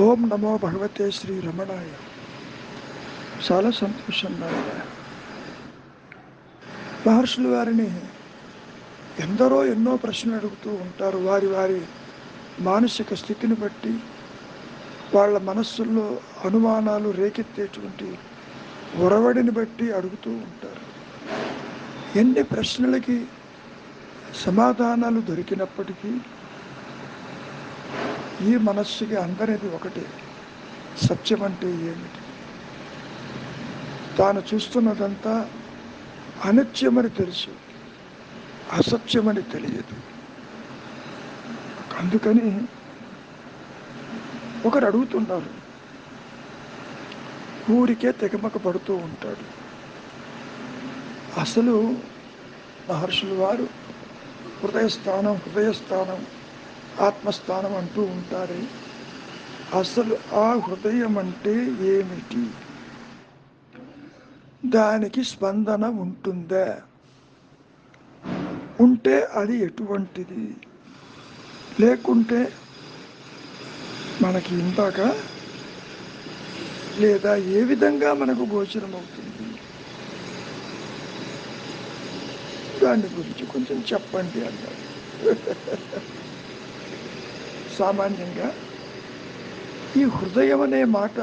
ఓం నమో భగవతే శ్రీ రమణాయ. చాలా సంతోషం నాయన. మహర్షులు వారిని ఎందరో ఎన్నో ప్రశ్నలు అడుగుతూ ఉంటారు. వారి వారి మానసిక స్థితిని బట్టి వాళ్ళ మనస్సుల్లో అనుమానాలు రేకెత్తేటువంటి ఒరవడిని బట్టి అడుగుతూ ఉంటారు. ఎన్ని ప్రశ్నలకి సమాధానాలు దొరికినప్పటికీ ఈ మనస్సుకి అందరిది ఒకటి. సత్యం అంటే ఏమిటి? తాను చూస్తున్నదంతా అనిత్యమని తెలుసు. అసత్యమని తెలియదు. అందుకని ఒకరు అడుగుతున్నారు. ఊరికే తెగమక పడుతూ ఉంటాడు. అసలు మహర్షులు వారు హృదయస్థానం హృదయస్థానం ఆత్మస్థానం అంటూ ఉంటారే. అసలు ఆ హృదయం అంటే ఏమిటి? దానికి స్పందన ఉంటుందా? ఉంటే అది ఎటువంటిది? లేకుంటే మనకి ఇందాక లేదా ఏ విధంగా మనకు గోచరం అవుతుంది దాని గురించి కొంచెం చెప్పండి అన్నారు. సామాన్యంగా ఈ హృదయం అనే మాట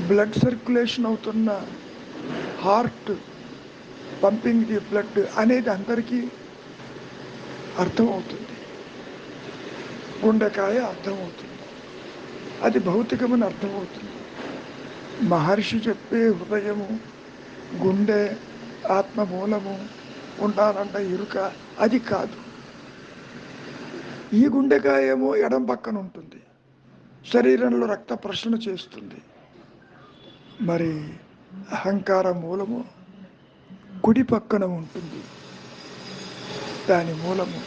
బ్లడ్ సర్క్యులేషన్ అవుతున్న హార్ట్ పంపింగ్ ది బ్లడ్ అనేది అందరికీ అర్థమవుతుంది. గుండెకాయ అర్థమవుతుంది. అది భౌతికమని అర్థమవుతుంది. మహర్షి చెప్పే హృదయము గుండె ఆత్మ మూలము ఉండాలంట ఇరుక. అది కాదు. ఈ గుండెకాయేమో ఎడం పక్కన ఉంటుంది. శరీరంలో రక్త ప్రశ్న చేస్తుంది. మరి అహంకార మూలము కుడి పక్కన ఉంటుంది. దాని మూలము.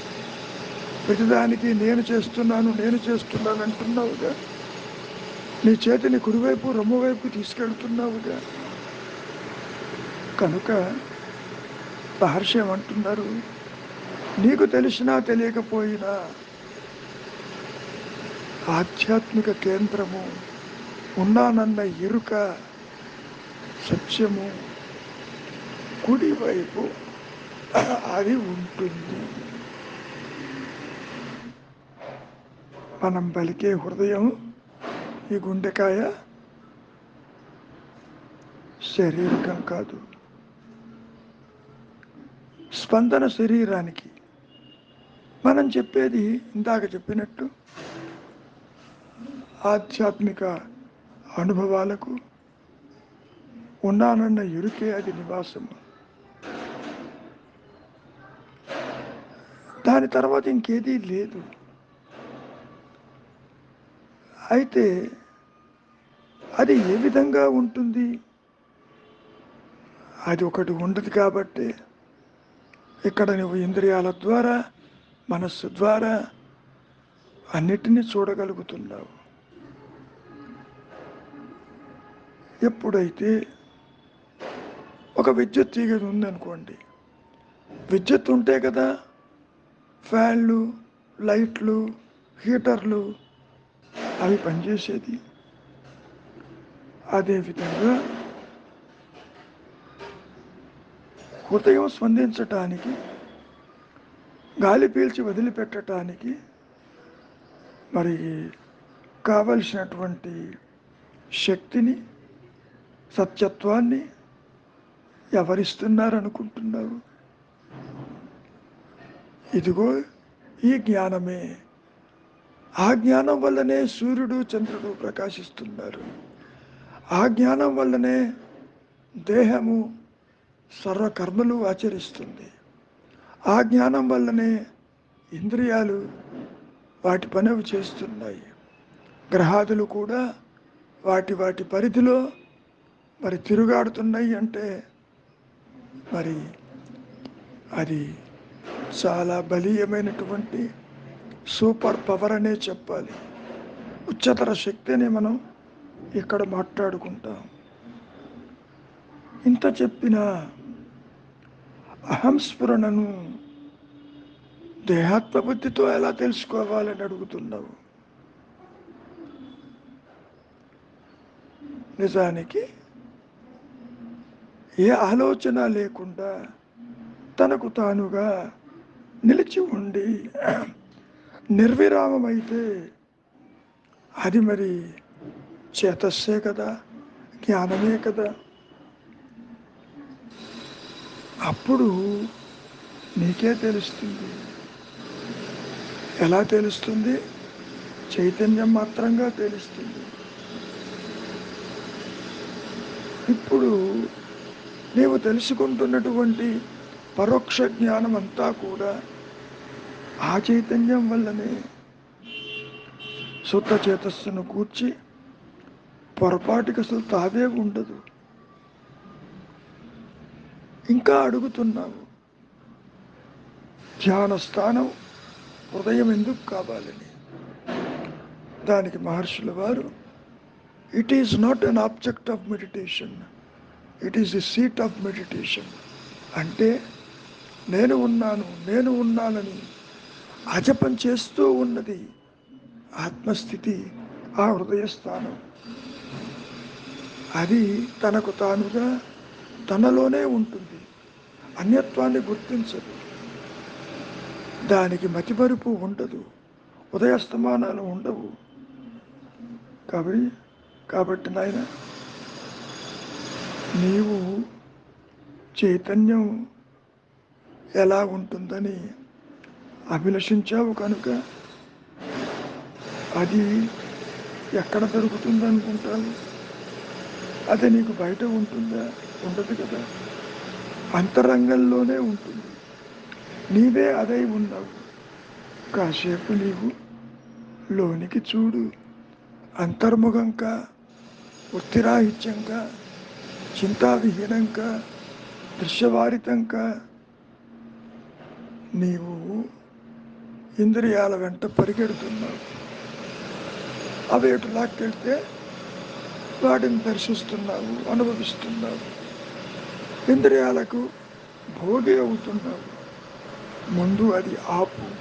ప్రతిదానికి నేను చేస్తున్నాను నేను చేస్తున్నాను అంటున్నావుగా. నీ చేతిని కుడివైపు రొమ్ము వైపు తీసుకెళ్తున్నావుగా. కనుక మహర్షి అంటున్నారు నీకు తెలిసినా తెలియకపోయినా ఆధ్యాత్మిక కేంద్రము ఉన్నానన్న ఎరుక సత్యము కుడివైపు అది ఉంటుంది. మనం పలికే హృదయం ఈ గుండెకాయ శారీరకం కాదు. స్పందన శరీరానికి మనం చెప్పేది ఇందాక చెప్పినట్టు ఆధ్యాత్మిక అనుభవాలకు ఉన్నానన్న ఎరుకే అది నివాసము. దాని తర్వాత ఇంకేదీ లేదు. అయితే అది ఏ విధంగా ఉంటుంది? అది ఒకటి ఉండదు కాబట్టి ఇక్కడ నువ్వు ఇంద్రియాల ద్వారా మనస్సు ద్వారా అన్నిటినీ చూడగలుగుతున్నావు. ఎప్పుడైతే ఒక విద్యుత్ తీగ ఉందనుకోండి విద్యుత్ ఉంటే కదా ఫ్యాన్లు లైట్లు హీటర్లు అవి పనిచేసేది. అదేవిధంగా హృదయం స్పందించటానికి గాలి పీల్చి వదిలిపెట్టడానికి మరి కావలసినటువంటి శక్తిని సత్యత్వాన్ని ఎవరిస్తున్నారనుకుంటున్నావు ఇదిగో ఈ జ్ఞానమే. ఆ జ్ఞానం వల్లనే సూర్యుడు చంద్రుడు ప్రకాశిస్తున్నారు. ఆ జ్ఞానం వల్లనే దేహము సర్వకర్మలు ఆచరిస్తుంది. ఆ జ్ఞానం వల్లనే ఇంద్రియాలు వాటి పనవి చేస్తున్నాయి. గ్రహాదులు కూడా వాటి వాటి పరిధిలో మరి తిరుగాడుతున్నాయి అంటే మరి అది చాలా బలీయమైనటువంటి సూపర్ పవర్ అనే చెప్పాలి. ఉచ్చతర శక్తిని మనం ఇక్కడ మాట్లాడుకుంటాం. ఇంత చెప్పిన అహంస్ఫురణను దేహాత్మబుద్ధితో ఎలా తెలుసుకోవాలని అడుగుతున్నావు? నిజానికి ఏ ఆలోచన లేకుండా తనకు తానుగా నిలిచి ఉండి నిర్విరామమైతే అది మరి చేతస్సే కదా జ్ఞానమే కదా. అప్పుడు నీకే తెలుస్తుంది. ఎలా తెలుస్తుంది? చైతన్యం మాత్రంగా తెలుస్తుంది. ఇప్పుడు నీవు తెలుసుకుంటున్నటువంటి పరోక్ష జ్ఞానం అంతా కూడా ఆ చైతన్యం వల్లనే శుద్ధ చేతస్సును కూర్చి పొరపాటుకి అసలు తావే ఉండదు. ఇంకా అడుగుతున్నావు ధ్యాన స్థానం హృదయం ఎందుకు కావాలని? దానికి మహర్షుల వారు it is not an object of meditation it is the seat of meditation అంటే నేను ఉన్నాను నేను ఉన్నానని అజపం చేస్తూ ఉన్నది ఆత్మస్థితి ఆ హృదయస్థానం అది తనకు తానుగా తనలోనే ఉంటుంది. అన్యత్వాన్ని గుర్తించదు. దానికి మతిమరుపు ఉండదు. ఉదయస్తమానాలు ఉండవు. కాబట్టి కాబట్టి నాయన నీవు చైతన్యం ఎలా ఉంటుందని అభిలషించావు కనుక అది ఎక్కడ దొరుకుతుంది అనుకుంటావు అది నీకు బయట ఉంటుందా? ఉండదు కదా. అంతరంగంలోనే ఉంటుంది. నీవే అదై ఉన్నావు. కాసేపు నీవు లోనికి చూడు. అంతర్ముఖంగా ఉత్తిరాహిత్యంగా చింతావిహీనంగా దృశ్యవారితంగా నీవు ఇంద్రియాల వెంట పరిగెడుతున్నావు. అవి ఎటు లాక్కెళ్తే వాటిని దర్శిస్తున్నావు అనుభవిస్తున్నావు. ఇంద్రియాలకు భోగి అవుతున్నావు. ముందు అది ఆపు.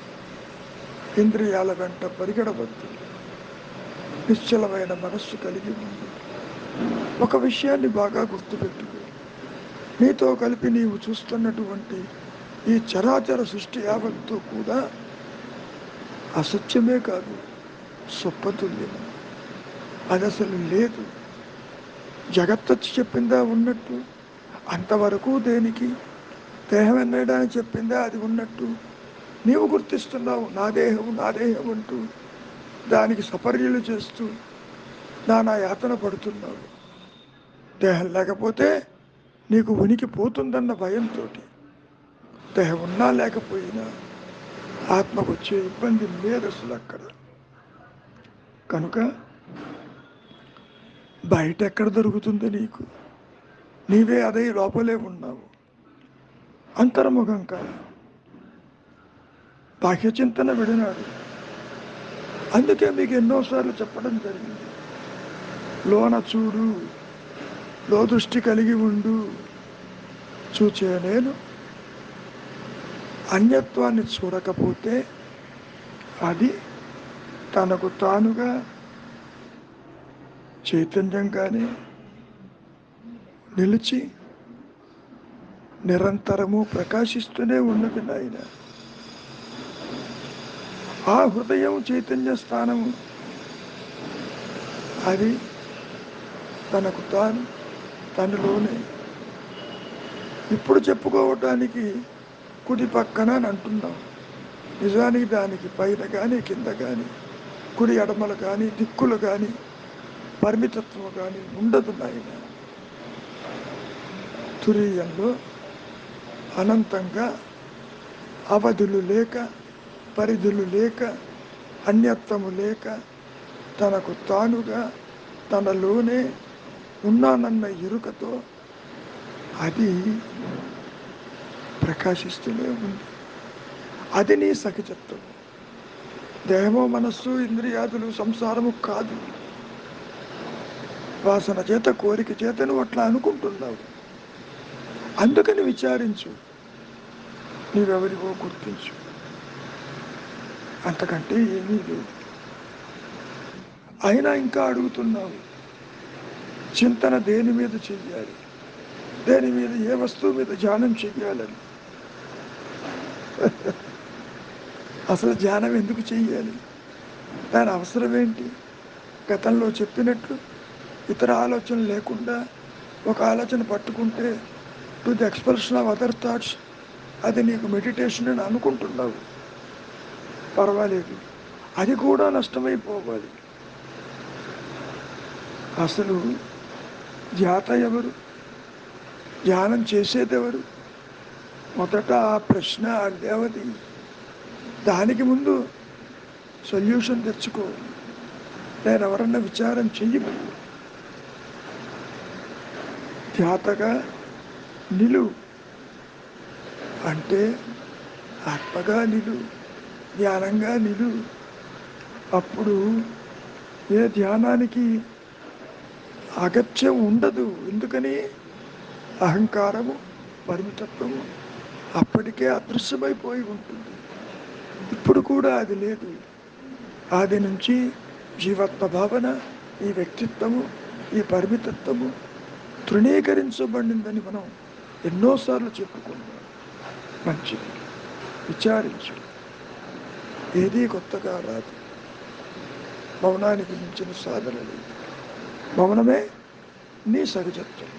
ఇంద్రియాల వెంట పరిగెడవద్దు. నిశ్చలమైన మనస్సు కలిగి ఉంది ఒక విషయాన్ని బాగా గుర్తుపెట్టుకో. నీతో కలిపి నీవు చూస్తున్నటువంటి ఈ చరాచర సృష్టి యావత్తు కూడా అసత్యమే కాదు సొప్పతుంది అది అసలు లేదు. జగత్తొచ్చి చెప్పిందా ఉన్నట్టు అంతవరకు దేనికి? దేహం ఎన్నడానికి చెప్పిందా? అది ఉన్నట్టు. నీవు గుర్తిస్తున్నావు నా దేహం నా దేహం అంటూ దానికి సపర్యలు చేస్తూ నానా యాతన పడుతున్నావు. దేహం లేకపోతే నీకు ఉనికి పోతుందన్న భయంతో దేహం ఉన్నా లేకపోయినా ఆత్మకు వచ్చే ఇబ్బంది లేదు అక్కడ. కనుక బయట ఎక్కడ దొరుకుతుంది నీకు? నీవే అదే లోపలే ఉన్నావు. అంతర్ముఖంగా బాహ్య చింతన విడినాడు. అందుకే మీకు ఎన్నోసార్లు చెప్పడం జరిగింది. లోన చూడు. లో దృష్టి కలిగి ఉండు. చూచే నేను. అన్యత్వాన్ని చూడకపోతే అది తనకు తానుగా చైతన్యంగానే నిలిచి నిరంతరము ప్రకాశిస్తూనే ఉన్నది నాయన. ఆ హృదయం చైతన్య స్థానము. అది తనకు తాను తనలోనే ఇప్పుడు చెప్పుకోవటానికి కుడి పక్కన అని అంటున్నాం. నిజానికి దానికి పైన కానీ కింద కానీ కుడి ఎడమలు కానీ దిక్కులు కానీ పరిమితత్వం కానీ ఉండదు నాయన. తురీయంలో అనంతంగా అవధులు లేక పరిధులు లేక అన్యత్వము లేక తనకు తానుగా తనలోనే ఉన్నానన్న ఎరుకతో అది ప్రకాశిస్తూనే ఉంది. అది నీ సఖిచత్వం దేహము మనస్సు ఇంద్రియాదులు సంసారము కాదు. వాసన చేత కోరిక చేత నువ్వు అట్లా అనుకుంటున్నావు. అందుకని విచారించు. నీవెవరివో గుర్తించు. అంతకంటే ఏమీ లేదు. అయినా ఇంకా అడుగుతున్నావు. చింతన దేని మీద చెయ్యాలి? దేని మీద ఏ వస్తువు మీద ధ్యానం చెయ్యాలని? అసలు ధ్యానం ఎందుకు చెయ్యాలి? దాని అవసరం ఏంటి? గతంలో చెప్పినట్లు ఇతర ఆలోచన లేకుండా ఒక ఆలోచన పట్టుకుంటే to the expression of other thoughts అది నీకు మెడిటేషన్ అని అనుకుంటున్నావు. పర్వాలేదు. అది కూడా నష్టమైపోవాలి. అసలు ధ్యాత ఎవరు? ధ్యానం చేసేదెవరు మొదట ఆ ప్రశ్న అడేవది దానికి ముందు సొల్యూషన్ తెచ్చుకో. నేను ఎవరన్నా విచారం చెయ్యి. ధ్యాతగా నిలువు అంటే ఆత్మగా నిలువు ధ్యానంగా నిలువు అప్పుడు ఏ ధ్యానానికి అగత్యం ఉండదు. ఎందుకని? అహంకారము పరిమితత్వము అప్పటికే అదృశ్యమైపోయి ఉంటుంది. ఇప్పుడు కూడా అది లేదు. ఆది నుంచి జీవాత్మ భావన ఈ వ్యక్తిత్వము ఈ పరిమితత్వము తృణీకరించబడిందని మనం ఎన్నోసార్లు చెప్పుకున్నాం. మంచిది. విచారించు. ఏదీ కొత్తగా రాదు. మౌనానికి మించిన సాధన లేదు. మౌనమే నీ సహజత్వం